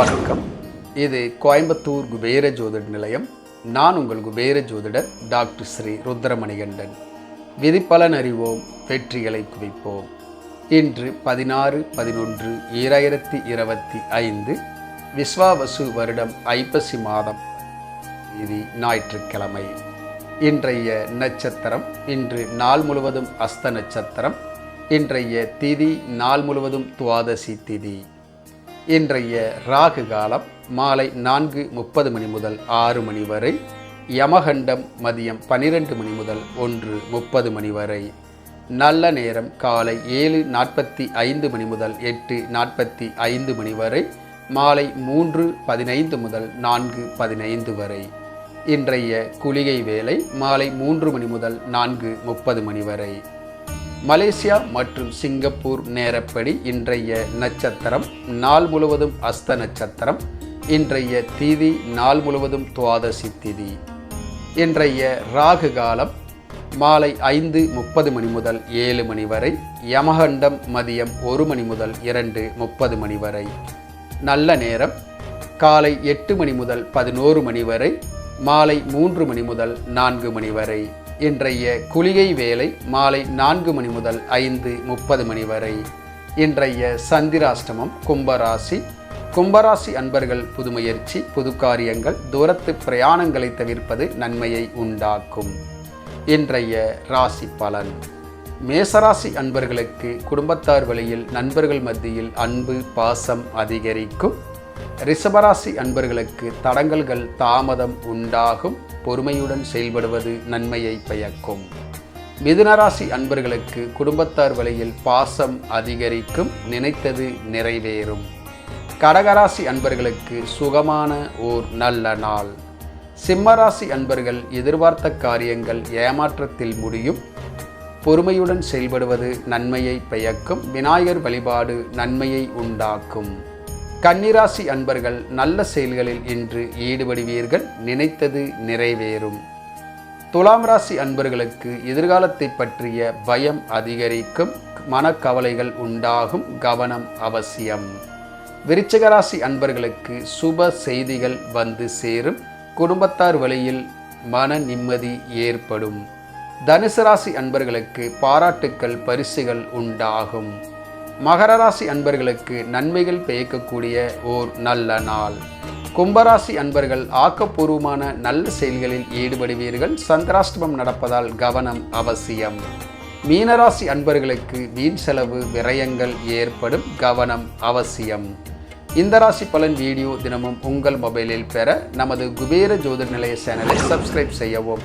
வணக்கம். இது கோயம்புத்தூர் குபேர ஜோதிட நிலையம். நான் உங்கள் குபேர ஜோதிடர் டாக்டர் ஸ்ரீ ருத்ரமணிகண்டன். விதிப்பலன் அறிவோம் வெற்றிகளை குவிப்போம். இன்று பதினாறு பதினொன்று ஈராயிரத்தி இருபத்தி ஐந்து விஸ்வாவசு வருடம் ஐப்பசி மாதம். இது ஞாயிற்றுக்கிழமை. இன்றைய நட்சத்திரம் இன்று நாள் முழுவதும் அஸ்த நட்சத்திரம். இன்றைய திதி நாள் முழுவதும் துவாதசி திதி. இன்றைய ராகு காலம் மாலை நான்கு முப்பது மணி முதல் ஆறு மணி வரை யமகண்டம் மதியம் பனிரெண்டு மணி முதல் ஒன்று முப்பது மணி வரை. நல்ல நேரம் காலை ஏழு நாற்பத்தி ஐந்து மணி முதல் எட்டு நாற்பத்தி ஐந்து மணி வரை மாலை மூன்று பதினைந்து முதல் நான்கு பதினைந்து வரை. இன்றைய குளிகை வேலை மாலை மூன்று மணி முதல் நான்கு முப்பது மணி வரை. மலேசியா மற்றும் சிங்கப்பூர் நேரப்படி இன்றைய நட்சத்திரம் நாள் முழுவதும் அஸ்த நட்சத்திரம் இன்றைய தீதி நாள் முழுவதும் துவாதசி திதி. இன்றைய ராகு காலம் மாலை ஐந்து முப்பது மணி முதல் ஏழு மணி வரை யமகண்டம் மதியம் ஒரு மணி முதல் இரண்டு முப்பது மணி வரை. நல்ல நேரம் காலை எட்டு மணி முதல் பதினோரு மணி வரை மாலை மூன்று மணி முதல் நான்கு மணி வரை. இன்றைய குளிகை வேலை மாலை நான்கு மணி முதல் ஐந்து முப்பது மணி வரை. இன்றைய சந்திராஷ்டமம் கும்பராசி. கும்பராசி அன்பர்கள் புதுமுயற்சி புது காரியங்கள் தூரத்து பிரயாணங்களை தவிர்ப்பது நன்மையை உண்டாக்கும். இன்றைய ராசி பலன். மேசராசி அன்பர்களுக்கு குடும்பத்தார் வழியில் நண்பர்கள் மத்தியில் அன்பு பாசம் அதிகரிக்கும். ரிஷபராசி அன்பர்களுக்கு தடங்கல்கள் தாமதம் உண்டாகும். பொறுமையுடன் செயல்படுவது நன்மையை பயக்கும். மிதுனராசி அன்பர்களுக்கு குடும்பத்தார் வழியில் பாசம் அதிகரிக்கும். நினைத்தது நிறைவேறும். கடகராசி அன்பர்களுக்கு சுகமான ஓர் நல்ல நாள். சிம்மராசி அன்பர்கள் எதிர்பார்த்த காரியங்கள் ஏமாற்றத்தில் முடியும். பொறுமையுடன் செயல்படுவது நன்மையை பயக்கும். விநாயகர் வழிபாடு நன்மையை உண்டாக்கும். கன்னிராசி அன்பர்கள் நல்ல செயல்களில் இன்று ஈடுபடுவீர்கள் நினைத்தது நிறைவேறும். துலாம் ராசி அன்பர்களுக்கு எதிர்காலத்தை பற்றிய பயம் அதிகரிக்கும் மனக்கவலைகள் உண்டாகும் கவனம் அவசியம். விருச்சிக ராசி அன்பர்களுக்கு சுப செய்திகள் வந்து சேரும் குடும்பத்தார் வழியில் மன நிம்மதி ஏற்படும். தனுசு ராசி அன்பர்களுக்கு பாராட்டுக்கள் பரிசுகள் உண்டாகும். மகர ராசி அன்பர்களுக்கு நன்மைகள் பயக்கக்கூடிய ஓர் நல்ல நாள். கும்பராசி அன்பர்கள் ஆக்கப்பூர்வமான நல்ல செயல்களில் ஈடுபடுவீர்கள். சந்திராஷ்டமம் நடப்பதால் கவனம் அவசியம். மீனராசி அன்பர்களுக்கு வீண் செலவு விரயங்கள் ஏற்படும் கவனம் அவசியம். இந்த ராசி பலன் வீடியோ தினமும் உங்கள் மொபைலில் பெற நமது குபேர ஜோதிர் நிலைய சேனலை சப்ஸ்கிரைப் செய்யவும்.